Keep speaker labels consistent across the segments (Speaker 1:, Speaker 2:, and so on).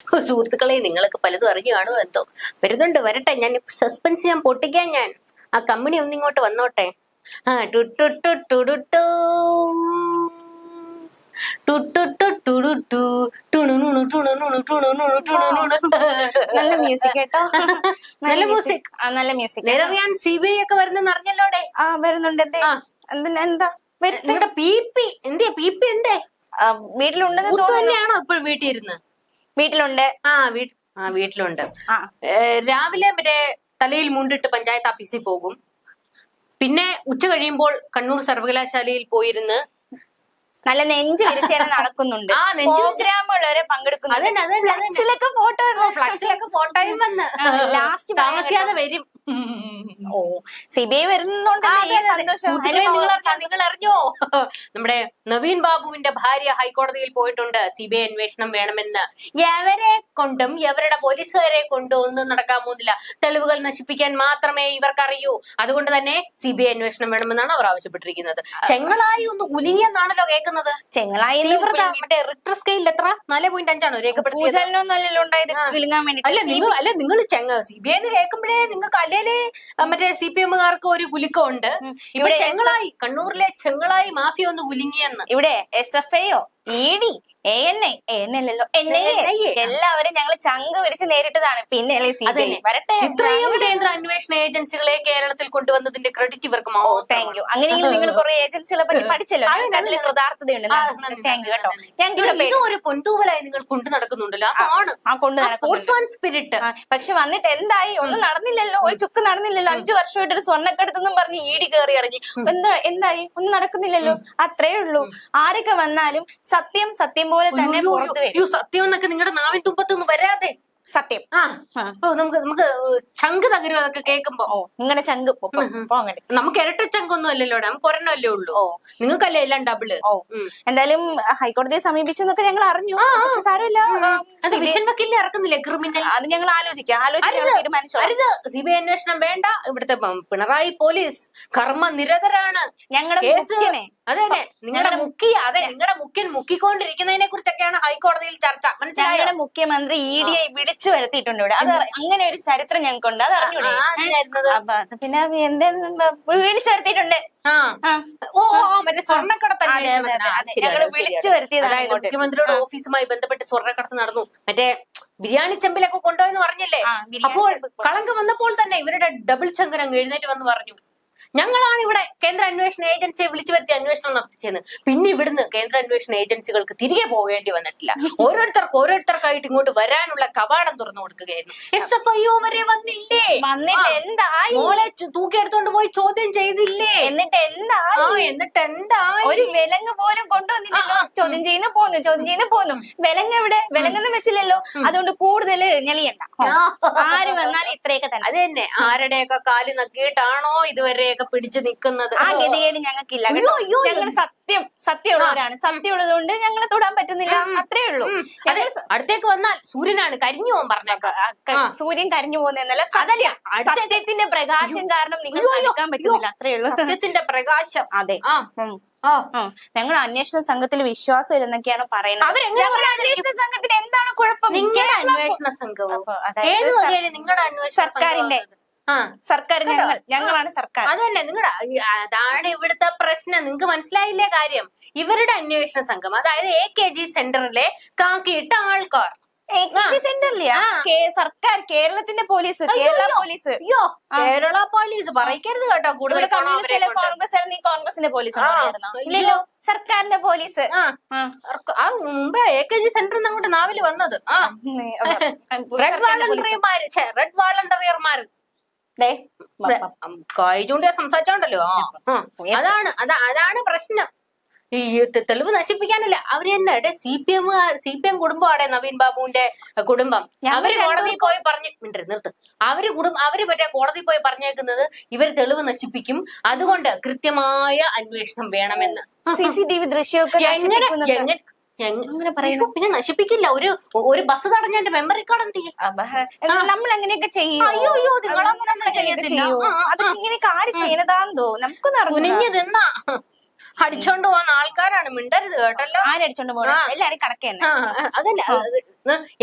Speaker 1: സുഹൃത്തുക്കളെ നിങ്ങൾക്ക് പലതും അറിഞ്ഞു കാണുമോ എന്തോ? വരുന്നുണ്ട് വരട്ടെ. ഞാൻ സസ്പെൻസ് ഞാൻ പൊട്ടിക്കാൻ ഞാൻ. ആ കമ്പനി ഒന്നിങ്ങോട്ട് വന്നോട്ടെ. ആ ടുട്ടുട്ടു ടുടുട്ടു. ടുട്ടുട്ടു ടുടുട്ടു. ടുണുണുണു ടുണുണുണു ടുണുണുണു ടുണുണുണു.
Speaker 2: നല്ല മ്യൂസിക് കേട്ടോ.
Speaker 1: നല്ല മ്യൂസിക്
Speaker 2: നല്ല മ്യൂസിക്
Speaker 1: നേരറിയാൻ സി ബി ഐ ഒക്കെ വരുന്നെന്ന് അറിഞ്ഞല്ലോടെ?
Speaker 2: ആ വരുന്നുണ്ട് എന്തേ?
Speaker 1: നിങ്ങളുടെ പി പി എന്തിയാ പി പി
Speaker 2: എന്തേ? വീട്ടിലുണ്ടെന്ന് തോന്നുന്നു.
Speaker 1: തന്നെയാണോ ഇപ്പോൾ വീട്ടിൽ ഇരുന്ന്
Speaker 2: വീട്ടിലുണ്ട്?
Speaker 1: ആ വീ ആ വീട്ടിലുണ്ട്.
Speaker 2: ആ.
Speaker 1: ഏ, രാവിലെ മറ്റേ തലയിൽ മുണ്ടിട്ട് പഞ്ചായത്ത് ഓഫീസിൽ പോകും. പിന്നെ ഉച്ച കഴിയുമ്പോൾ കണ്ണൂർ സർവകലാശാലയിൽ പോയിരുന്ന്
Speaker 2: നല്ല നെഞ്ചു വിരിച്ചേനെ നടക്കുന്നുണ്ട്.
Speaker 1: ആ, നെഞ്ചു വിരിച്ച്.
Speaker 2: പ്രോഗ്രാമുള്ളവരെ പങ്കെടുക്കുന്നുണ്ട്. ഫോട്ടോ
Speaker 1: ഫ്ലക്സിലൊക്കെ ഫോട്ടോയും വന്ന്.
Speaker 2: ആ, last
Speaker 1: താമസിയാതെ വരും.
Speaker 2: ഓ സി ബി ഐ
Speaker 1: നിങ്ങൾ അറിഞ്ഞോ നമ്മുടെ നവീൻ ബാബുവിന്റെ ഭാര്യ ഹൈക്കോടതിയിൽ പോയിട്ടുണ്ട്. സി ബി ഐ അന്വേഷണം വേണമെന്ന്. എവരെ കൊണ്ടും എവരുടെ പോലീസുകാരെ കൊണ്ടും ഒന്നും നടക്കാൻ പോകുന്നില്ല. തെളിവുകൾ നശിപ്പിക്കാൻ മാത്രമേ ഇവർക്കറിയൂ. അതുകൊണ്ട് തന്നെ സി ബി ഐ അന്വേഷണം വേണമെന്നാണ് അവർ ആവശ്യപ്പെട്ടിരിക്കുന്നത്. ചെങ്ങളായി ഒന്ന് കുലുങ്ങിയെന്നാണല്ലോ കേൾക്കുന്നത്
Speaker 2: ചെങ്ങളായി
Speaker 1: റിക്ടർ സ്കെയിലിൽ എത്ര? നാല് പോയിന്റ് അഞ്ചാണോ രേഖപ്പെടുത്തിയത്. അല്ല നിങ്ങൾ അല്ല നിങ്ങൾ ചെങ്ങ സി ബി ഐ കേൾക്കുമ്പോഴേ നിങ്ങൾക്ക് അല്ലേലേ മറ്റേ സി പി എമ്മുകാർക്ക് ഒരു കുലുക്കമുണ്ട്. ഇവിടെ ചെങ്ങളായി കണ്ണൂരിലെ ചെങ്ങളായി മാഫിയ ഒന്ന് കുലുങ്ങിയെന്ന്.
Speaker 2: ഇവിടെ S F ഐയോ E D A N I A N അല്ലല്ലോ എൻ ഐ
Speaker 1: NIA.
Speaker 2: എല്ലാവരും ഞങ്ങൾ ചങ്ക് വിരിച്ച് നേരിട്ടതാണ്. പിന്നെ അല്ലേ സി വരട്ടെ.
Speaker 1: ഇത്രയും കേന്ദ്ര അന്വേഷണ ഏജൻസികളെ കേരളത്തിൽ കൊണ്ടുവന്നതിന്റെ ക്രെഡിറ്റ് ഇവർക്ക്
Speaker 2: ഓ താങ്ക് യു അങ്ങനെയെങ്കിൽ നിങ്ങൾ കുറെ ഏജൻസികളെ പറ്റി പഠിച്ചല്ലോ. അതിൽ കൃതാർത്ഥതയുണ്ട്. താങ്ക് യു കേട്ടോ.
Speaker 1: ഞങ്ങൾ ഒരു പൊന്തൂവലായി നിങ്ങൾ കൊണ്ടു നടക്കുന്നുണ്ടല്ലോ. ആണ്
Speaker 2: ആ കൊണ്ടു
Speaker 1: സ്പോർട്സ്മാൻ സ്പിരിറ്റ്
Speaker 2: പക്ഷെ വന്നിട്ട് എന്തായി? ഒന്നും നടന്നില്ലല്ലോ. ഒരു ചുക്ക് നടന്നില്ലല്ലോ. അഞ്ചു വർഷമായിട്ട് ഒരു സ്വർണക്കടത്തെന്നും പറഞ്ഞ് ഈടി കയറി ഇറങ്ങി. എന്താ എന്തായി? ഒന്നും നടക്കുന്നില്ലല്ലോ. അത്രേ ഉള്ളൂ. ആരൊക്കെ വന്നാലും സത്യം സത്യം പോലെ തന്നെ വരും
Speaker 1: സത്യം എന്നൊക്കെ നിങ്ങളുടെ നാവിൻ തുമ്പത്തൊന്നും വരാതെ.
Speaker 2: സത്യം.
Speaker 1: ആ. ഓ നമുക്ക് നമുക്ക് ചങ്ക് തകരും അതൊക്കെ കേൾക്കുമ്പോ?
Speaker 2: ഓ ഇങ്ങനെ ചങ്ക് അങ്ങനെ
Speaker 1: നമുക്ക് ഇരട്ട ചങ്കൊന്നും അല്ലല്ലോ നമുക്ക് ഒരെണ്ണമല്ലേ ഉള്ളൂ.
Speaker 2: ഓ.
Speaker 1: നിങ്ങൾക്കല്ലേ എല്ലാം ഡബിൾ
Speaker 2: ഓ. എന്തായാലും ഹൈക്കോടതിയെ സമീപിച്ചു എന്നൊക്കെ ഞങ്ങൾ അറിഞ്ഞു. സാരമില്ല.
Speaker 1: അത് വിഷൻ വക്കീലിനെ ഇറക്കുന്നില്ലേ ക്രിമിനൽ
Speaker 2: അത് ഞങ്ങൾ ആലോചിക്കാം.
Speaker 1: ആലോചിക്കാം സി ബി ഐ അന്വേഷണം വേണ്ട. ഇവിടുത്തെ പിണറായി പോലീസ് കർമ്മ നിരതരാണ്
Speaker 2: ഞങ്ങളുടെ
Speaker 1: കേസ് അതെ അതെ നിങ്ങളുടെ മുഖ്യ അതെ നിങ്ങളുടെ മുഖ്യൻ മുക്കിക്കൊണ്ടിരിക്കുന്നതിനെ കുറിച്ചൊക്കെയാണ് ഹൈക്കോടതിയിൽ ചർച്ച. മനസ്സിലായോ?
Speaker 2: മുഖ്യമന്ത്രി ഇ ഡി ഐ വിളിച്ചു വരുത്തിയിട്ടുണ്ട് ഇവിടെ. അത് അങ്ങനെ ഒരു ചരിത്രം ഞങ്ങൾക്കുണ്ട്. അത് അറിഞ്ഞൂടെ. അപ്പൊ അത് പിന്നെ എന്തായിരുന്നു? വിളിച്ചു വരുത്തിയിട്ടുണ്ട്.
Speaker 1: ഓ മറ്റേ സ്വർണക്കടത്ത്.
Speaker 2: വിളിച്ചു വരുത്തിയതാണ്
Speaker 1: മുഖ്യമന്ത്രിയുടെ ഓഫീസുമായി ബന്ധപ്പെട്ട് സ്വർണക്കടത്ത് നടന്നു. മറ്റേ ബിരിയാണി ചെമ്പിലൊക്കെ കൊണ്ടുപോയെന്ന് പറഞ്ഞില്ലേ? അപ്പോൾ
Speaker 2: കളങ്ക്
Speaker 1: കളങ്കം വന്നപ്പോൾ തന്നെ ഇവരുടെ ഡബിൾ ചങ്കരം എഴുന്നേറ്റ് വന്ന് പറഞ്ഞു. ഞങ്ങളാണ് ഇവിടെ കേന്ദ്ര അന്വേഷണ ഏജൻസിയെ വിളിച്ചു വരുത്തി അന്വേഷണം നടത്തിച്ചെന്ന്. പിന്നെ ഇവിടുന്ന് കേന്ദ്ര അന്വേഷണ ഏജൻസികൾക്ക് തിരികെ പോകേണ്ടി വന്നിട്ടില്ല. ഓരോരുത്തർക്ക് ഓരോരുത്തർക്കായിട്ട് ഇങ്ങോട്ട് വരാനുള്ള കവാടം തുറന്നു കൊടുക്കുകയായിരുന്നു. എസ് എഫ് ഐ വരെ വന്നില്ലേ?
Speaker 2: വന്നിട്ട്. എന്തായി?
Speaker 1: മോളെ തൂക്കിയെടുത്തോണ്ട് പോയി ചോദ്യം ചെയ്തില്ലേ?
Speaker 2: എന്നിട്ട്
Speaker 1: എന്താ എന്നിട്ട് എന്താ
Speaker 2: ഒരു വിലങ്ങ് പോലും കൊണ്ടുവന്നില്ലല്ലോ. ചോദ്യം ചെയ്യുന്ന പോന്നു ചോദ്യം ചെയ്യുന്ന പോന്നു വിലങ്ങ് എവിടെ? വിലങ്ങൊന്നും വെച്ചില്ലല്ലോ. അതുകൊണ്ട് കൂടുതൽ ഞെളിയണ്ട. ആര് വന്നാലും ഇത്രയൊക്കെ തന്നെ.
Speaker 1: അത് തന്നെ. ആരുടെയൊക്കെ കാൽ നക്കിയിട്ടാണോ ഇതുവരെയൊക്കെ പിടിച്ചു നിൽക്കുന്നത്
Speaker 2: ആ ഗതികേട് ഞങ്ങൾക്കില്ല കേട്ടോ. ഞങ്ങൾ സത്യം സത്യമുള്ളവരാണ്. സത്യമുള്ളത് കൊണ്ട് ഞങ്ങളെ തൊടാൻ പറ്റുന്നില്ല. അത്രേ ഉള്ളൂ.
Speaker 1: അതെ അടുത്തേക്ക് വന്നാൽ സൂര്യനാണ് കരിഞ്ഞു പോകാൻ പറഞ്ഞേക്കാം.
Speaker 2: ആ, ക- സൂര്യൻ കരിഞ്ഞു സത്യം.
Speaker 1: അടുത്ത-
Speaker 2: സത്യത്തിന്റെ പ്രകാശം കാരണം നിങ്ങൾ
Speaker 1: അയ്യോ, അയ്യോ,
Speaker 2: എടുക്കാൻ പറ്റുന്നില്ല. അത്രേ ഉള്ളൂ.
Speaker 1: സത്യത്തിന്റെ പ്രകാശം.
Speaker 2: അതെ.
Speaker 1: ആ.
Speaker 2: ഉം.
Speaker 1: ആ.
Speaker 2: ഞങ്ങൾ അന്വേഷണ സംഘത്തിൽ വിശ്വാസം ഇല്ലെന്നൊക്കെയാണ് പറയുന്നത്.
Speaker 1: അവരെങ്ങനെ
Speaker 2: അന്വേഷണ സംഘത്തിന് എന്താണ് കുഴപ്പം?
Speaker 1: നിങ്ങളുടെ
Speaker 2: കേരളം-
Speaker 1: അന്വേഷണ സംഘവും.
Speaker 2: അപ്പൊ അതായത്
Speaker 1: ഏത്
Speaker 2: സർ-
Speaker 1: നിങ്ങളുടെ അന്വേഷണ
Speaker 2: സർക്കാരിന്റെ.
Speaker 1: സംഘവും?
Speaker 2: സർക്കാർ ഞങ്ങൾ ഞങ്ങളാണ് സർക്കാർ.
Speaker 1: അതന്നെ. തന്നെ നിങ്ങളുടെ അതാണ് ഇവിടുത്തെ പ്രശ്നം. നിങ്ങൾക്ക് മനസ്സിലായില്ലേ കാര്യം? ഇവരുടെ അന്വേഷണ സംഘം അതായത് എ കെ ജി സെന്ററിലെ കാക്കിയിട്ട ആൾക്കാർ.
Speaker 2: സർക്കാർ കേരളത്തിന്റെ പോലീസ് കേരള പോലീസ്.
Speaker 1: അയ്യോ കേരള പോലീസ് പറയിക്കരുത് കേട്ടോ. കൂടുതൽ.
Speaker 2: കോൺഗ്രസ് നീ കോൺഗ്രസിന്റെ പോലീസ് ഇല്ലല്ലോ. സർക്കാരിന്റെ പോലീസ്.
Speaker 1: ആ. മുമ്പേ എ കെ ജി സെന്ററിൽ നിന്ന് അങ്ങോട്ട് നാവിൽ വന്നത്. ആ. റെഡ് വാളണ്ടറിയർമാര് റെഡ്
Speaker 2: ബ-
Speaker 1: കൈ ചൂണ്ടിയ സംസാരിച്ചോണ്ടല്ലോ. അതാണ് അതാ അതാണ് പ്രശ്നം. ഈ തെളിവ് നശിപ്പിക്കാനല്ല. അവർ തന്നെ അടേ C P M C P M കുടുംബമാണ് നവീൻ ബാബുവിന്റെ കുടുംബം. അവർ കോടതിയിൽ പോയി പറഞ്ഞു മിണ്ടരുത്, നിർത്ത്. അവർ കുടുംബം അവർ മറ്റേ കോടതിയിൽ പോയി പറഞ്ഞേക്കുന്നത് ഇവർ തെളിവ് നശിപ്പിക്കും. അതുകൊണ്ട് കൃത്യമായ അന്വേഷണം വേണമെന്ന്.
Speaker 2: സി സി
Speaker 1: ടി
Speaker 2: വി
Speaker 1: എങ്ങനെ എങ്ങ-
Speaker 2: അങ്ങനെ പറയുന്നു
Speaker 1: പിന്നെ നശിപ്പിക്കില്ല. ഒരു ഒരു ബസ് തടഞ്ഞതിന്റെ മെമ്മറി കാർഡ് എന്ത് ചെയ്യും?
Speaker 2: നമ്മൾ അങ്ങനെയൊക്കെ ചെയ്യും?
Speaker 1: അയ്യോ, അയ്യോ, നിങ്ങൾ ചെയ്യത്തില്ല.
Speaker 2: അതൊക്കെ ചെയ്യണതാന്ന് തോന്നും നമുക്കൊന്നും
Speaker 1: അടിച്ചോണ്ട് പോകുന്ന ആൾക്കാരാണ്. മിണ്ടരുത് കേട്ടല്ലോ.
Speaker 2: ആരടിച്ചോണ്ട് പോകണം. എല്ലാരും
Speaker 1: ആ, അതല്ല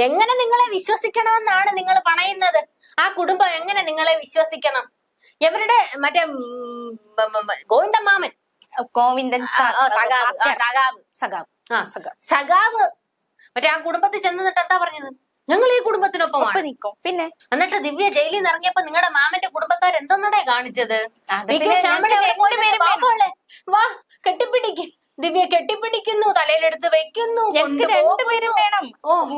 Speaker 1: എങ്ങനെ നിങ്ങളെ വിശ്വസിക്കണമെന്നാണ് നിങ്ങൾ പണയുന്നത് ആ കുടുംബം എങ്ങനെ നിങ്ങളെ വിശ്വസിക്കണം? എവരുടെ മറ്റേ ഗോവിന്ദമാമൻ
Speaker 2: ഗോവിന്ദൻ
Speaker 1: സഖാബ് സഖാബ് ആ, സഖാവ്. മറ്റേ ആ കുടുംബത്തിൽ ചെന്ന് നിട്ട് എന്താ പറഞ്ഞത്? ഞങ്ങൾ ഈ
Speaker 2: കുടുംബത്തിനൊപ്പം പിന്നെ?
Speaker 1: എന്നിട്ട് ദിവ്യ ജയിലിൽ നിന്ന് ഇറങ്ങിയപ്പോ നിങ്ങളുടെ മാമന്റെ കുടുംബക്കാർ എന്തോന്നടേ കാണിച്ചത്? വാ കെട്ടിപ്പിടിക്ക്. ദിവ്യ കെട്ടിപ്പിടിക്കുന്നു തലയിലെടുത്ത് വെക്കുന്നു
Speaker 2: ഞങ്ങൾക്ക്. രണ്ടുപേരും വേണം.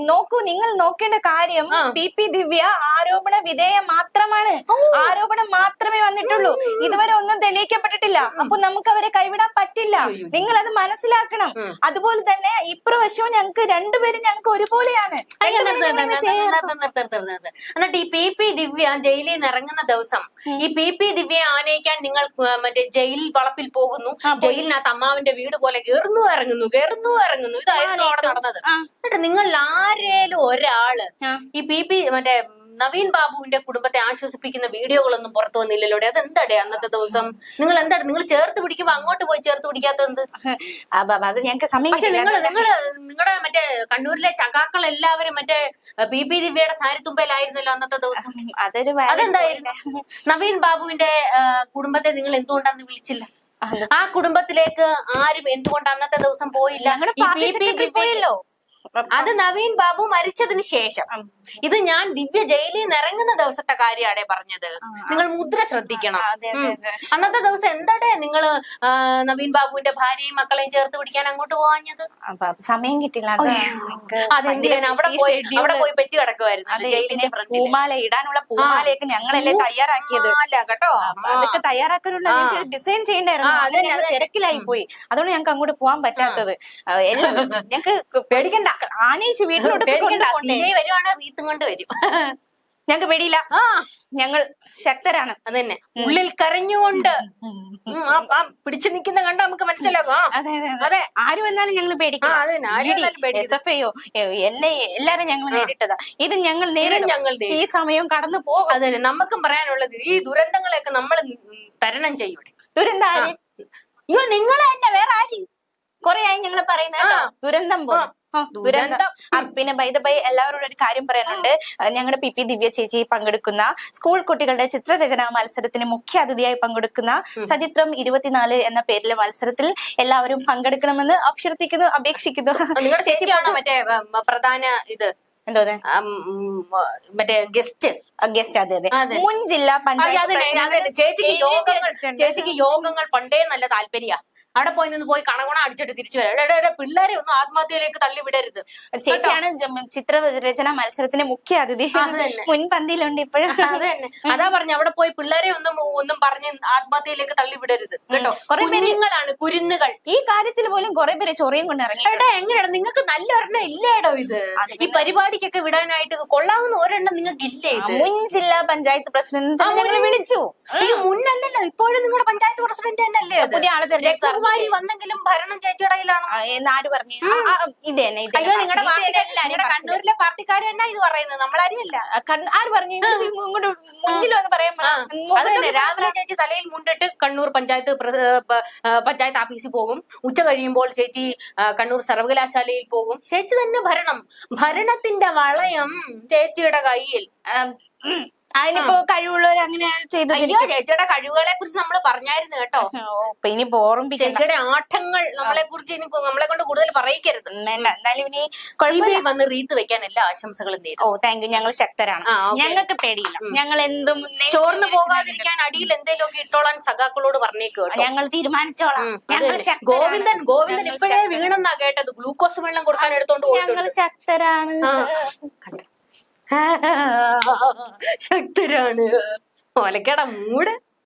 Speaker 2: നോക്കൂ നിങ്ങൾ നോക്കേണ്ട കാര്യം. പി പി ദിവ്യ ആരോപണ വിധേയം മാത്രമാണ്. ആരോപണം മാത്രമേ വന്നിട്ടുള്ളൂ. ഇതുവരെ ഒന്നും തെളിയിക്കപ്പെട്ടിട്ടില്ല. അപ്പൊ നമുക്ക് അവരെ കൈവിടാൻ പറ്റില്ല. നിങ്ങൾ അത് മനസ്സിലാക്കണം. അതുപോലെ തന്നെ ഇപ്രവശവും ഞങ്ങൾക്ക് രണ്ടുപേരും ഞങ്ങൾക്ക് ഒരുപോലെയാണ്.
Speaker 1: എന്നിട്ട് ഈ പി പി ദിവ്യ ജയിലിൽ നിന്ന് ഇറങ്ങുന്ന ദിവസം ഈ പി പി ദിവ്യയെ ആനയിക്കാൻ നിങ്ങൾ മറ്റേ ജയിൽ വളപ്പിൽ പോകുന്നു. ജയിലിനകത്ത് അമ്മാവിന്റെ വീട് പോലെ കയറുന്നു ഇറങ്ങുന്നു കയറുന്നു ഇറങ്ങുന്നു. ഇതായിരുന്നു അവിടെ നടന്നത്. എന്നിട്ട് നിങ്ങൾ ആരേലും
Speaker 2: ഒരാൾ
Speaker 1: ഈ പി പി മറ്റേ നവീൻ ബാബുവിന്റെ കുടുംബത്തെ ആശ്വസിപ്പിക്കുന്ന വീഡിയോകളൊന്നും പുറത്തു വന്നില്ലല്ലോ. അതെന്താടേ അന്നത്തെ ദിവസം? നിങ്ങൾ എന്താണ് നിങ്ങൾ ചേർത്ത് പിടിക്കുമ്പോ അങ്ങോട്ട് പോയി ചേർത്ത് പിടിക്കാത്തത് എന്ത്?
Speaker 2: അത് ഞങ്ങൾക്ക് സമയം
Speaker 1: പക്ഷെ. നിങ്ങൾ നിങ്ങൾ നിങ്ങളുടെ മറ്റേ കണ്ണൂരിലെ ചകാക്കൾ എല്ലാവരും മറ്റേ പി പി ദിവ്യയുടെ സാരിത്തുമ്പയിലായിരുന്നല്ലോ അന്നത്തെ ദിവസം.
Speaker 2: അതൊരു
Speaker 1: അതെന്തായിരുന്നു? നവീൻ ബാബുവിന്റെ കുടുംബത്തെ നിങ്ങൾ എന്തുകൊണ്ടാന്ന് വിളിച്ചില്ല?
Speaker 2: അത്
Speaker 1: ആ കുടുംബത്തിലേക്ക് ആരും എന്തുകൊണ്ട് അന്നത്തെ ദിവസം പോയില്ല?
Speaker 2: പോയല്ലോ.
Speaker 1: അത് നവീൻ ബാബു മരിച്ചതിന് ശേഷം. ഇത് ഞാൻ ദിവ്യ ജയിലിൽ നിറങ്ങുന്ന ഇറങ്ങുന്ന ദിവസത്തെ കാര്യമാണ് പറഞ്ഞത്. നിങ്ങൾ മുദ്ര ശ്രദ്ധിക്കണം. അന്നത്തെ ദിവസം എന്താടേ നിങ്ങൾ നവീൻ ബാബുവിന്റെ ഭാര്യയും മക്കളെയും ചേർത്ത് പിടിക്കാൻ അങ്ങോട്ട് പോവാഞ്ഞത്?
Speaker 2: സമയം കിട്ടില്ല.
Speaker 1: അതെന്തിനാ അവിടെ പോയി. അവിടെ പോയി പെറ്റി കിടക്കുമായിരുന്നു ജയിലിന്റെ
Speaker 2: പൂമാല ഇടാനുള്ള പൂമാലയൊക്കെ ഞങ്ങളല്ലേ തയ്യാറാക്കിയത്.
Speaker 1: കേട്ടോ.
Speaker 2: അതൊക്കെ തയ്യാറാക്കാനുള്ള ഡിസൈൻ ചെയ്യണ്ടായിരുന്നു. തിരക്കിലായി പോയി. അതുകൊണ്ട് ഞങ്ങൾക്ക് അങ്ങോട്ട് പോകാൻ പറ്റാത്തത്. ഞങ്ങക്ക് ഞങ്ങൾക്ക്
Speaker 1: പേടിക്കണ്ട.
Speaker 2: ആനയിച്ച് വീട്ടിലോട്ട്
Speaker 1: വരുവാണ് റീത്തും കൊണ്ട് വരും.
Speaker 2: ഞങ്ങൾക്ക് പേടിയില്ല. ഞങ്ങൾ ശക്തരാണ്.
Speaker 1: അതന്നെ. ഉള്ളിൽ കരഞ്ഞുകൊണ്ട്. പിടിച്ചു നിൽക്കുന്ന കണ്ട നമുക്ക് മനസ്സിലാകും?
Speaker 2: അതെ അതെ അതെ.
Speaker 1: അതെ.
Speaker 2: ആര് വന്നാലും ഞങ്ങൾ എഫ് എല്ലാരും ഞങ്ങൾ നേരിട്ടതാ. ഇത് ഞങ്ങൾ നേരിടും.
Speaker 1: ഞങ്ങൾ
Speaker 2: ഈ സമയം കടന്നു പോകും.
Speaker 1: അതന്നെ. നമുക്കും പറയാനുള്ളത് ഈ ദുരന്തങ്ങളെയൊക്കെ നമ്മൾ തരണം ചെയ്യും.
Speaker 2: ദുരന്തം ആര്?
Speaker 1: നിങ്ങളെ തന്നെ വേറെ ആര്?
Speaker 2: കൊറേ ആയി ഞങ്ങൾ
Speaker 1: പറയുന്ന
Speaker 2: ദുരന്തം ആ, ദുരന്തം പിന്നെ ബൈ ദ ബൈ എല്ലാവരോടും ഒരു കാര്യം പറയാനുണ്ട്. ഞങ്ങളുടെ പി പി ദിവ്യ ചേച്ചി പങ്കെടുക്കുന്ന സ്കൂൾ കുട്ടികളുടെ ചിത്രരചനാ മത്സരത്തിന് മുഖ്യ അതിഥിയായി പങ്കെടുക്കുന്ന സചിത്രം ഇരുപത്തിനാല് എന്ന പേരിലെ മത്സരത്തിൽ എല്ലാവരും പങ്കെടുക്കണമെന്ന് അഭ്യർത്ഥിക്കുന്നു അപേക്ഷിക്കുന്നു.
Speaker 1: നിങ്ങളുടെ ചേച്ചിയാണോ മറ്റേ പ്രധാന ഇത്?
Speaker 2: എന്തോന്ന്
Speaker 1: മറ്റേ ഗസ്റ്റ്
Speaker 2: ഗസ്റ്റ് അതെ അതെ. മുൻ ജില്ലാ പഞ്ചായത്ത്
Speaker 1: ചേച്ചിക്ക് യോഗങ്ങൾ ചേച്ചിക്ക് യോഗങ്ങൾ പണ്ടേ നല്ല താല്പര്യ. അവിടെ പോയി നിന്ന് പോയി കണകുണ അടിച്ചിട്ട് തിരിച്ചു വരാം. എടാ, എടാ, പിള്ളേരെ ഒന്നും ആത്മഹത്യയിലേക്ക് തള്ളി വിടരുത്.
Speaker 2: ചേച്ചിയാണ് ചിത്ര ചിത്രരചന മത്സരത്തിന് മുഖ്യ അതിഥി. മുൻപന്തിയിലുണ്ട് ഇപ്പോഴും.
Speaker 1: അത് തന്നെ. അതാ പറഞ്ഞ അവിടെ പോയി പിള്ളേരെ ഒന്നും ഒന്നും പറഞ്ഞ് ആത്മഹത്യയിലേക്ക് തള്ളി വിടരുത്. കേട്ടോ? കുഞ്ഞുങ്ങളാണ് കുരുന്നുകൾ.
Speaker 2: ഈ കാര്യത്തിൽ പോലും കുറെ പേര് ചൊറിയും കൊണ്ട് ഇറങ്ങി.
Speaker 1: എടാ എങ്ങനെയാണ്? നിങ്ങൾക്ക് നല്ല ഒരെണ്ണം ഇല്ലേടോ ഇത്? ഈ പരിപാടിക്കൊക്കെ വിടാനായിട്ട് കൊള്ളാവുന്ന ഒരെണ്ണം നിങ്ങൾക്ക് ഇല്ലേ
Speaker 2: മുൻ ജില്ലാ പഞ്ചായത്ത് പ്രസിഡന്റ് വിളിച്ചു.
Speaker 1: ഈ മുന്നല്ലല്ലോ. ഇപ്പോഴും നിങ്ങളുടെ പഞ്ചായത്ത് പ്രസിഡന്റ് തന്നെ അല്ലേ
Speaker 2: പുതിയ ആളെ തെരഞ്ഞെടുത്ത്
Speaker 1: രഘുകുമാരി വന്നെങ്കിലും ഭരണം ചേച്ചിയുടെ കയ്യിലാണോ
Speaker 2: ആര് പറഞ്ഞു? ഇത് തന്നെ ഇത്
Speaker 1: അയ്യോ നിങ്ങളുടെ നിങ്ങളുടെ കണ്ണൂരിലെ പാർട്ടിക്കാർ തന്നെ ഇത് പറയുന്നത്. നമ്മളറിയല്ല
Speaker 2: ആ, ആര് പറഞ്ഞു? ഇങ്ങോട്ട് വന്ന് പറയാൻ പറ.
Speaker 1: അത്
Speaker 2: മുഖത്തൊക്കെ
Speaker 1: രാവിലെ ചേച്ചി തലയിൽ മുണ്ടിട്ട് കണ്ണൂർ പഞ്ചായത്ത് പഞ്ചായത്ത് ഓഫീസിൽ പോകും. ഉച്ച കഴിയുമ്പോൾ ചേച്ചി കണ്ണൂർ സർവകലാശാലയിൽ പോകും. ചേച്ചി തന്നെ ഭരണം. ഭരണത്തിന്റെ വളയം ചേച്ചിയുടെ കയ്യിൽ.
Speaker 2: അതിനിപ്പോ കഴിവുള്ളവർ അങ്ങനെ ചെയ്തു
Speaker 1: അയ്യോ ചേച്ചിയുടെ കഴിവുകളെ കുറിച്ച് നമ്മൾ പറഞ്ഞായിരുന്നു കേട്ടോ.
Speaker 2: ഇപ്പൊ ഇനി ബോറും
Speaker 1: ചേച്ചിയുടെ ആട്ടങ്ങൾ നമ്മളെ കുറിച്ച് ഇനി നമ്മളെ കൊണ്ട് കൂടുതൽ പറയിക്കരുത്.
Speaker 2: വേണ്ട. എന്നാലും ഇനി കുഴപ്പമില്ല.
Speaker 1: വന്ന് റീത്ത് വെക്കാൻ എല്ലാ ആശംസകളും നേരും
Speaker 2: ഓ താങ്ക് യു ഞങ്ങൾ ശക്തരാണ്. ഞങ്ങൾക്ക് പേടിയില്ല. ഞങ്ങൾ എന്തും
Speaker 1: ചോർന്ന് പോകാതിരിക്കാൻ അടിയിൽ എന്തെങ്കിലുമൊക്കെ ഇട്ടോളാൻ സഖാക്കളോട് പറഞ്ഞേക്ക്
Speaker 2: ഞങ്ങൾ തീരുമാനിച്ചോളാം.
Speaker 1: ഗോവിന്ദൻ ഗോവിന്ദൻ ഇപ്പോഴേ. വീണെന്നാ കേട്ടത്. ഗ്ലൂക്കോസ് വെള്ളം കൊടുക്കാൻ എടുത്തോണ്ട്
Speaker 2: ഞങ്ങൾ ശക്തരാണ്.
Speaker 1: ആ. ശക്തരാണ്. ഓലക്കട മൂട്.